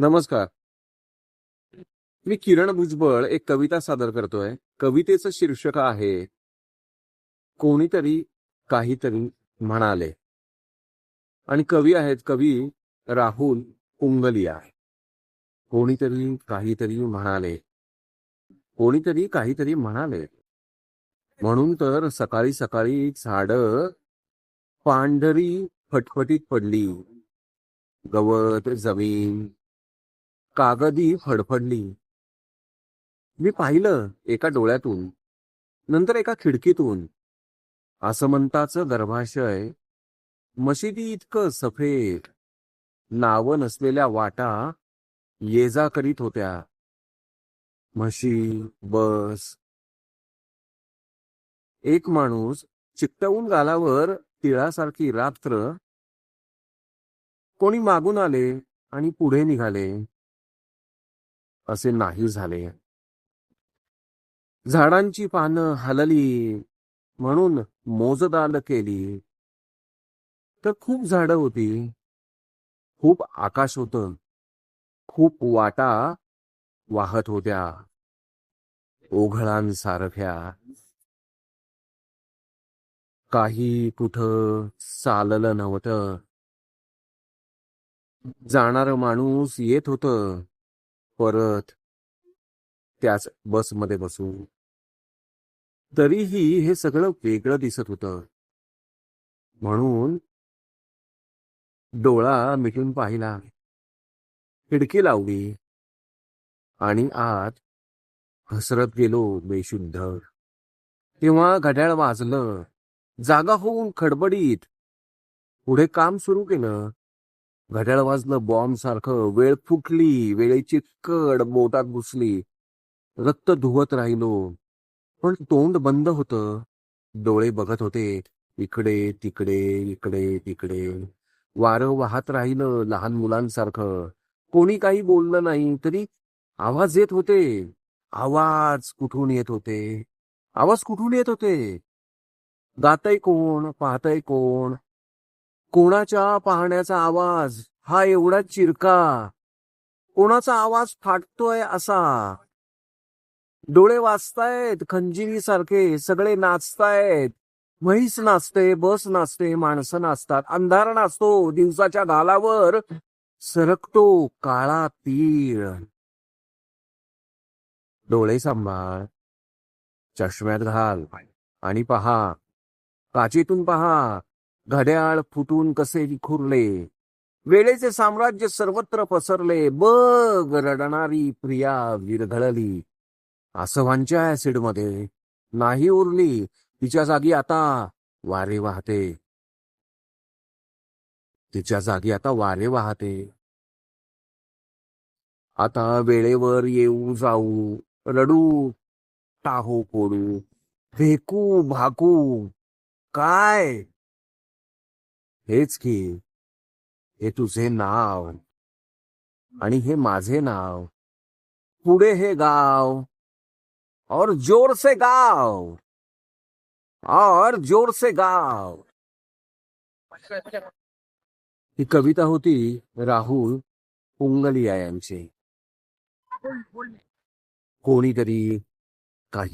नमस्कार. मी किरण भुजबळ एक कविता सादर करतोय. कवितेचं शीर्षक आहे कोणीतरी काहीतरी म्हणाले. आणि कवी आहेत कवी राहुल उंगलिया. कोणीतरी काहीतरी म्हणाले. कोणीतरी काहीतरी म्हणाले. म्हणून तर सकाळी सकाळी झाड पांढरी फटफटीत पडली. गवत जमीन कागदी फडफडली. मी पाहिलं एका डोळ्यातून नंतर एका खिडकीतून. आसमंताचं गर्भाशय मशिदी इतकं सफेद. नाव नसलेल्या वाटा ये जा करीत होत्या. म्हशी बस. एक माणूस चिकटवून गालावर तिळासारखी रात्र. कोणी मागून आले आणि पुढे निघाले. असे नाही झाले. झाडांची पानं हलली म्हणून मोजदाल केली. तर खूप झाडं होती. खूप आकाश होत. खूप वाटा वाहत होत्या. ओघळांसारख्या. काही कुठं चाललं नव्हतं. जाणार माणूस येत होतं. परत त्याच बसमध्ये बसून तरीही हे सगळं वेगळं दिसत होतं. म्हणून डोळा मिटून पाहिला. खिडकी लावली आणि आत घसरत गेलो बेशुद्ध. तेव्हा घड्याळ वाजलं. जागा होऊन खडबडीत पुढे काम सुरू केलं. घड्याळ वाजलं बॉम्ब सारखं वेळ फुटली वेळेची कड बोटात घुसली. रक्त धुवत राहिलो. पण तोंड बंद होतं. डोळे बघत होते. इकडे तिकडे इकडे तिकडे. वारं वाहत राहिलं लहान मुलांसारखं. कोणी काही बोललं नाही तरी आवाज येत होते. आवाज कुठून येत होते? आवाज कुठून येत होते? गातय कोण पाहतय कोण? कोणाच्या पाहण्याचा आवाज? हा एवढा चिरका. कोणाचा आवाज फाटतोय असा? डोळे वाचतायत खंजिरी सारखे सगळे नाचतायत. म्हैस नाचते बस नाचते माणसं नाचतात अंधार नाचतो दिवसाच्या गालावर सरकतो काळा तीळ. डोळे सांभाळ चष्म्यात घाल आणि पहा. काचेतून पहा घड्याळ फुटून कसे विखुरले. वेळेचे साम्राज्य सर्वत्र पसरले. बघ रडणारी प्रिया विरघळली. आसवांच्या ऍसिडमध्ये नाही उरली. तिच्या जागी आता वारे वाहते. तिच्या जागी आता वारे वाहते. आता वेळेवर येऊ जाऊ रडू टाहो कोडू फेकू भाकू. काय? हेच की हे तुझे नाव. आणि हे माझे नाव. पुढे हे गाव. और जोर से गाव. और जोर से गाव. ही कविता होती राहुल पुंगलिया यांची. कोणीतरी काही